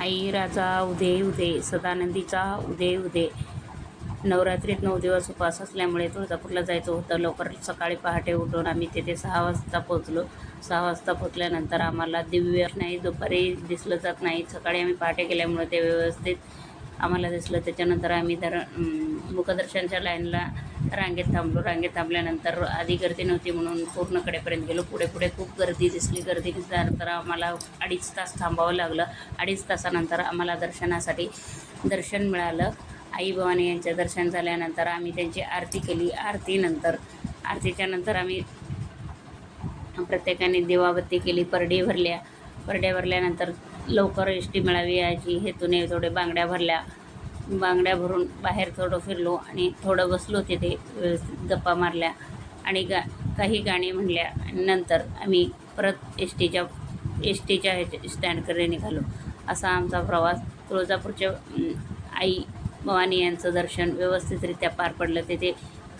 आई राजा उदे उदे. सदानंदीचा उदे उदे. नवरात्रीत नऊ दिवस उपास असल्यामुळे तुळजापूरला जायचं होतं. लवकर सकाळी पहाटे उठून आम्ही तिथे सहा वाजता पोचलो सहा वाजता पोचल्यानंतर आम्हाला दिव्य नाही दुपारी दिसलं जात नाही. सकाळी आम्ही पहाटे गेल्यामुळे ते व्यवस्थित आम्हाला दिसलं. त्याच्यानंतर आम्ही धर मुखदर्शनच्या लाईनला रांगेत थांबलो. रांगेत थांबल्यानंतर आधी गर्दी नव्हती म्हणून पूर्ण कडेपर्यंत गेलो. पुढे पुढे खूप गर्दी दिसली. गर्दी दिसल्यानंतर आम्हाला अडीच तास थांबावं लागलं. अडीच तासानंतर आम्हाला दर्शनासाठी दर्शन मिळालं. आई भवानी यांचं दर्शन झाल्यानंतर आम्ही त्यांची आरती केली. आरतीनंतर आरतीच्या नंतर आम्ही प्रत्येकाने दिवाबत्ती केली. परडी भरल्या. परड्या भरल्यानंतर लवकर एस टी मिळावी याची हेतूने थोडे बांगड्या भरल्या. बांगड्या भरून बाहेर थोडं फिरलो आणि थोडं बसलो तिथे गप्पा मारल्या आणि गा काही गाणी म्हणल्या आणि नंतर आम्ही परत एस टीच्या एस टीच्या ह्याच्या स्टँडकडे निघालो. असा आमचा प्रवास. तुळजापूरच्या आई भवानी यांचं दर्शन व्यवस्थितरित्या पार पडलं. तिथे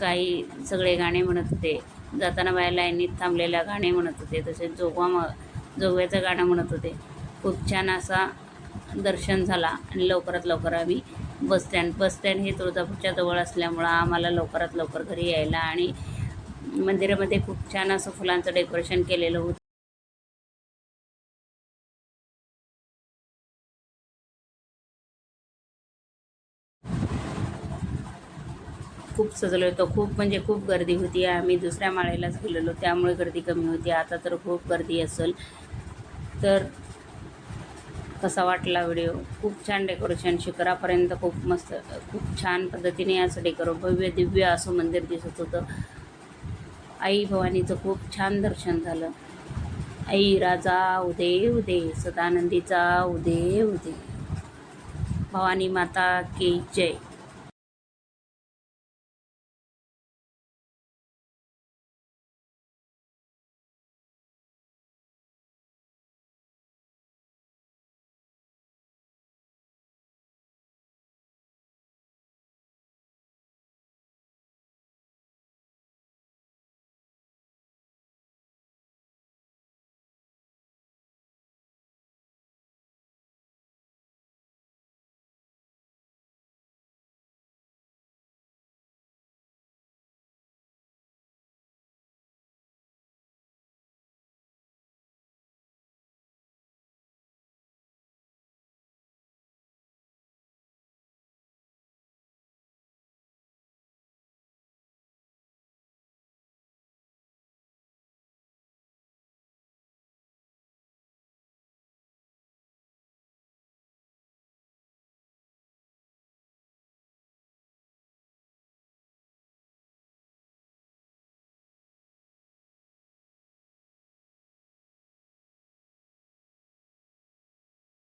काही सगळे गाणे म्हणत होते. जाताना बाया लाईनीत थांबलेल्या गाणे म्हणत होते. तसेच जोगवा म जोगव्याचं गाणं म्हणत होते. खूप छान असा दर्शन झाला आणि लवकरात लवकर आम्ही बस स्टँड बस स्टँड हे तुळजापूरच्या जवळ असल्यामुळं आम्हाला लवकरात लवकर घरी यायला आणि मंदिरामध्ये खूप छान असं फुलांचं डेकोरेशन केलेलं होतं. खूप सजलो होतो. खूप म्हणजे खूप गर्दी होती. आम्ही दुसऱ्या माळेलाच गेलेलो. त्यामुळे गर्दी कमी होती. आता तर खूप गर्दी असेल. तर कसा वाटला व्हिडिओ. खूप छान डेकोरेशन शिखरापर्यंत खूप मस्त खूप छान पद्धतीने असं डेकोर भव्य दिव्य असं मंदिर दिसत होतं. आई भवानीचं खूप छान दर्शन झालं. आई राजा उदे उदे सदानंदीचा उदे उदे भवानी माता की जय.